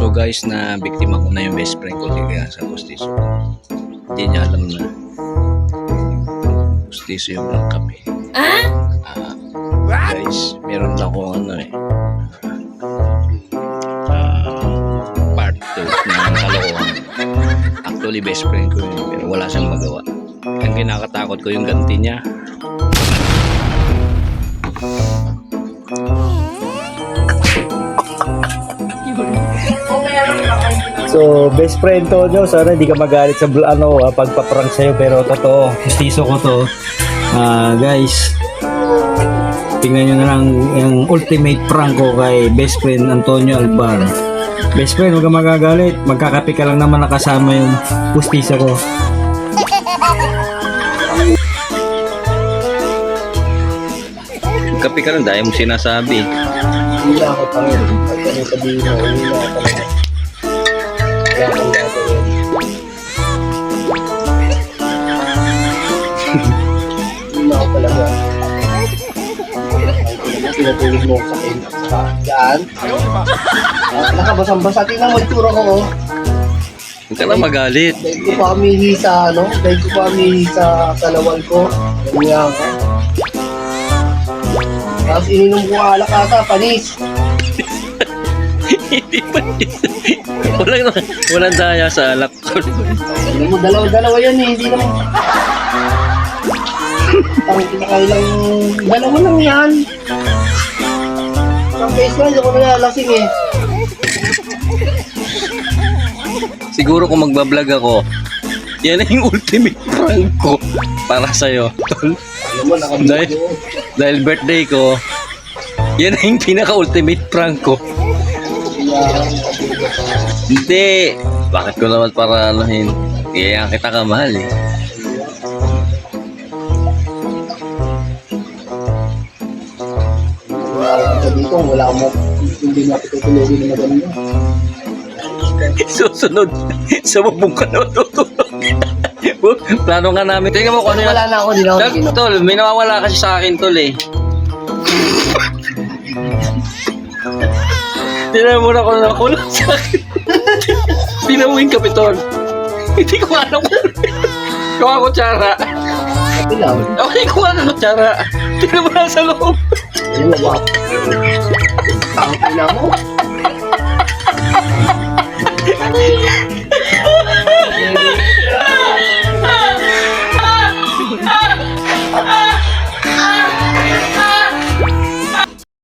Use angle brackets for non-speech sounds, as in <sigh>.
So guys, na biktima ko na yung best friend ko kaya sa postiso. Hindi niya alam na postiso yung black kape. Ah? guys, meron na akong ano eh. ah, part 2 ng kalokohan. Actually, best friend ko yun, pero wala siyang magawa. Ang kinakatakot ko yung ganti niya. So, best friend Tonyo, sana hindi ka magalit sa ano, ah, pagpaprank sa'yo, pero totoo, justiso ko to. Ah, guys, tingnan nyo na lang yung ultimate prank ko kay best friend Antonio Albar. Best friend, huwag ka magagalit. Magkakape ka lang naman nakasama yung pustiso ko. Kape ka lang, dahil mo sinasabi. Hindi ako pangit. Pagkano sabihin mo, hindi na ako. Kaya akong gagawin. Hindi na ako talaga. Pinatulog mo sa akin. Ah, Nakabasang-basa. Tingnan mo yung tura ko. Oh. Huwag ka lang magalit. Dahil ko pa amihi sa ano. Dahil ko pa amihi sa kalawal ko. Ganyan. Tapos ininom ko alak ata. Panis. <laughs> Hindi pa walang, walang daya sa alak ko. Alam mo, dalawa-dalawa yan eh, hindi naman. Ang kinakailang, dalawa lang yan. Ang face lang, hindi ko nalalasing eh. Siguro kung magbablog ako, yan na yung ultimate prank ko para sa'yo. Tol. Dahil, dahil birthday ko, yan na yung pinaka-ultimate prank ko. Hindi. Bakit ko naman para anuhin? Kaya kita ka mahal eh. Dito, wala mo. Hindi na tutulogin na maganda. Susunod, sa bubong ka na matutulog. Plano nga namin. Tingnan mo kung ano yan. Wala na ako, hindi na ako tol, may nawawala kasi sa akin, tol eh. Tingnan mo na kung nawawala sa akin. <laughs> Yung kapiton. Hindi ko alam kung Kuha ko tsara. Sabi lang, Okay, kuha ko tsara. Tingnan mo na sa loob. ayun mo ba? Ang ina mo.